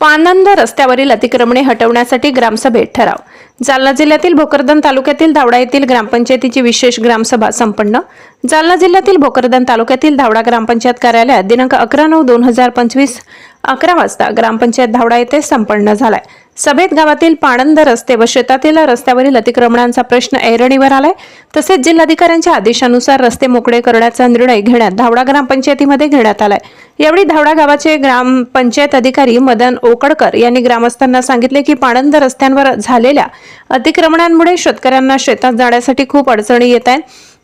पानंद रस्त्यावरील अतिक्रमणे हटवण्यासाठी ग्रामसभेत ठराव. जालना जिल्ह्यातील भोकरदन तालुक्यातील धावडा येथील ग्रामपंचायतीची विशेष ग्रामसभा संपन्न. जालना जिल्ह्यातील भोकरदन तालुक्यातील धावडा ग्रामपंचायत कार्यालयात दिनांक अकरा नऊ दोन हजार पंचवीस अकरा वाजता ग्रामपंचायत धावडा येथे संपन्न झालाय. सभेत गावातील पाणंद रस्ते व शेतातील रस्त्यावरील अतिक्रमणांचा प्रश्न ऐरणीवर आलाय. तसेच जिल्हाधिकाऱ्यांच्या आदेशानुसार रस्ते मोकळे करण्याचा निर्णय घेण्यात धावडा ग्रामपंचायतीमध्ये घेण्यात आलाय. यावेळी धावडा गावाचे ग्रामपंचायत अधिकारी मदन ओकडकर यांनी ग्रामस्थांना सांगितले की पाणंद रस्त्यांवर झालेल्या अतिक्रमणांमुळे शेतकऱ्यांना शेतात जाण्यासाठी खूप अडचणी येत आहेत.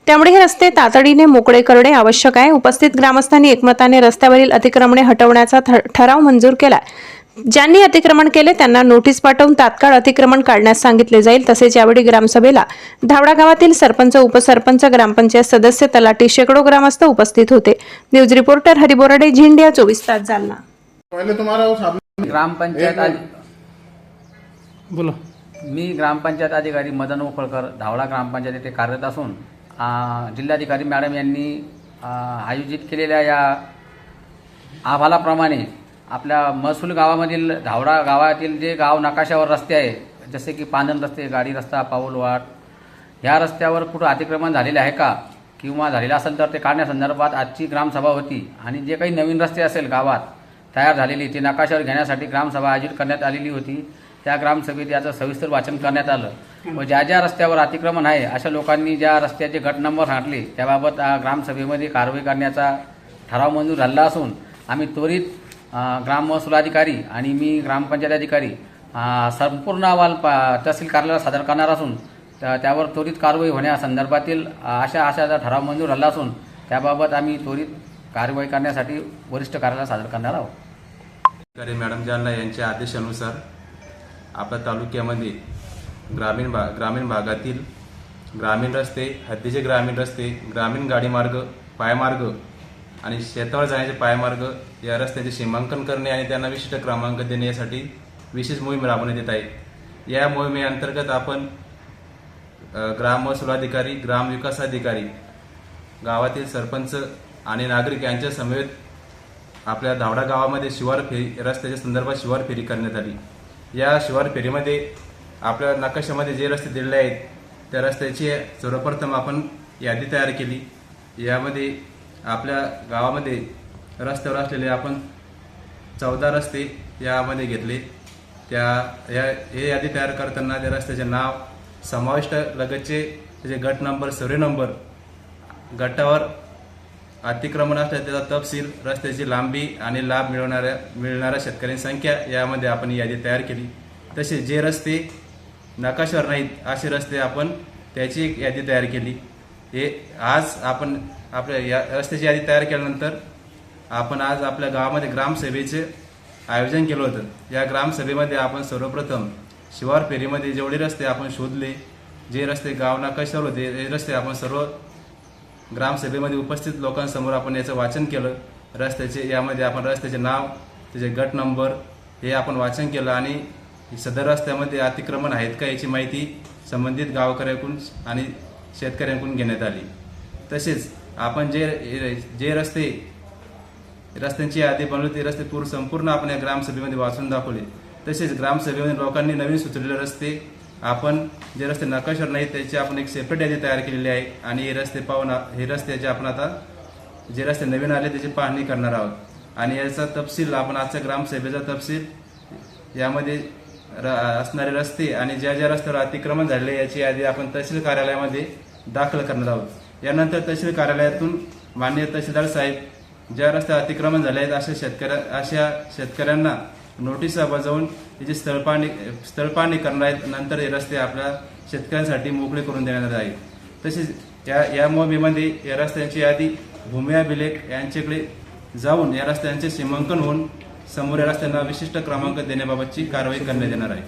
त्यामुळे हे रस्ते तातडीने मोकळे करणे आवश्यक आहे. उपस्थित ग्रामस्थांनी एकमताने रस्त्यावरील अतिक्रमणे हटवण्याचा ठ- ठराव मंजूर केला ज्यांनी अतिक्रमण केले त्यांना नोटीस पाठवून तात्काळ अतिक्रमण काढण्यास सांगितले जाईल. तसेच यावेळी ग्रामसभेला धावडा गावातील सरपंच उपसरपंच ग्रामपंचायत सदस्य तलाठी शेकडो ग्रामस्थ उपस्थित होते. न्यूज रिपोर्टर हरिबोराडे झिंडिया चोवीस तास जालना. पहले तुम्हारा वो सामने ग्रामपंचायत बोलो. मी ग्रामपंचायत अधिकारी मदन उफळकर धावडा ग्रामपंचायत येथे कार्यरत असून जिल्हाधिकारी मॅडम यांनी आयोजित केलेल्या या अहवालाप्रमाणे आपल्या महसूल गावामधील धावडा गावातील जे गाव नकाशावर रस्ते आहे जसे की पानन रस्ते गाडी रस्ता पाऊलवाट ह्या रस्त्यावर कुठं अतिक्रमण झालेले आहे का? किंवा झालेलं असेल तर ते काढण्यासंदर्भात आजची ग्रामसभा होती आणि जे काही नवीन रस्ते असेल गावात तयार झालेली ते नकाशावर घेण्यासाठी ग्रामसभा आयोजित करण्यात आलेली होती. त्या ग्रामसभेत याचं सविस्तर वाचन करण्यात आलं. व ज्या ज्या रस्त्यावर अतिक्रमण आहे अशा लोकांनी ज्या रस्त्याचे गट नंबर सांगले त्याबाबत ग्रामसभेमध्ये कारवाई करण्याचा ठराव मंजूर झालेला असून आम्ही त्वरित ग्राम महसूल अधिकारी आणि मी ग्रामपंचायत अधिकारी संपूर्ण अहवाल प- तहसील कार्यालयाला सादर करणार असून त्या- त्यावर त्वरित कारवाई होण्यासंदर्भातील अशा अशाचा ठराव मंजूर झाला असून त्याबाबत आम्ही त्वरित कारवाई करण्यासाठी वरिष्ठ कार्यालयाला सादर करणार आहोत. अधिकारी मॅडम जालना यांच्या आदेशानुसार आपल्या तालुक्यामध्ये ग्रामीण भा ग्रामीण भागातील ग्रामीण रस्ते हद्दीचे ग्रामीण रस्ते ग्रामीण गाडीमार्ग पायमार्ग आणि शेतावर जाण्याचे पायमार्ग या रस्त्याचे सीमांकन करणे आणि त्यांना विशिष्ट क्रमांक देणे यासाठी विशेष मोहीम राबवण्यात येत आहे. या मोहिमेअंतर्गत आपण ग्राम महसूलाधिकारी ग्राम विकास अधिकारी गावातील सरपंच आणि नागरिक यांच्या समवेत आपल्या धावडा गावामध्ये शिवार फेरी रस्त्याच्या संदर्भात शिवार फेरी करण्यात आली. या शिवार फेरीमध्ये आपल्या नकाशामध्ये जे रस्ते दिलेले आहेत त्या रस्त्याची सर्वप्रथम आपण यादी तयार केली. यामध्ये आपल्या गावामध्ये रस्त्यावर असलेले आपण चौदा रस्ते यामध्ये घेतले. त्या या हे यादी तयार करताना त्या रस्त्याचे नाव समाविष्ट लगतचे त्याचे गट नंबर सर्वे नंबर गटावर अतिक्रमण असल्यास त्याचा तपशील रस्त्याची लांबी आणि लाभ मिळवणाऱ्या मिळणाऱ्या शेतकऱ्यांची संख्या यामध्ये आपण यादी तयार केली. तसे जे रस्ते नकाशावर नाहीत असे रस्ते आपण त्याची एक यादी तयार केली. हे आज आपण आपल्या या रस्त्याची यादी तयार केल्यानंतर आपण आज आपल्या गावामध्ये ग्रामसभेचे आयोजन केलं होतं. या ग्रामसभेमध्ये आपण सर्वप्रथम शिवार फेरीमध्ये जेवढे रस्ते आपण शोधले जे रस्ते गावना कशावर होते हे रस्ते आपण सर्व ग्रामसभेमध्ये उपस्थित लोकांसमोर आपण याचं वाचन केलं. रस्त्याचे यामध्ये आपण रस्त्याचे नाव त्याचे गट नंबर हे आपण वाचन केलं आणि सदर रस्त्यामध्ये अतिक्रमण आहेत का याची माहिती संबंधित गावकऱ्याकडून आणि शेतकऱ्यांकडून घेण्यात आली. तसेच आपण जे जे रस्ते रस्त्यांची यादी बनवली ते रस्ते पूर्ण संपूर्ण आपण या ग्रामसभेमध्ये वाचून दाखवले. तसेच ग्रामसभेमध्ये लोकांनी नवीन सुचवलेले रस्ते आपण जे रस्ते नकाशावर नाही त्याची आपण एक सेपरेट यादी तयार केलेली आहे आणि हे रस्ते पाहून हे रस्त्याचे आपण आता जे रस्ते नवीन आले त्याची पाहणी करणार आहोत. आणि याचा तपशील आपण आजच्या ग्रामसभेचा तपशील यामध्ये र- असणारे रस्ते आणि ज्या ज्या रस्त्यावर अतिक्रमण झालेले याची यादी आपण तहसील कार्यालयामध्ये दाखल करणार आहोत. यानंतर तहसील कार्यालयातून माननीय तहसीलदार साहेब ज्या रस्त्यावर अतिक्रमण झाले आहेत अशा शेतकऱ्या अशा शेतकऱ्यांना नोटिसा बजावून त्याची स्थळपाणी स्थळपाणी करणार आहेत. नंतर हे रस्ते आपल्या शेतकऱ्यांसाठी मोकळे करून देणार आहे तसेच या या मोहिमेमध्ये या रस्त्यांची यादी भूमिया बिलेक यांच्याकडे जाऊन या रस्त्यांचे सीमांकन होऊन समोर या रस्त्यांना विशिष्ट क्रमांक देण्याबाबतची कारवाई करण्यात येणार आहे.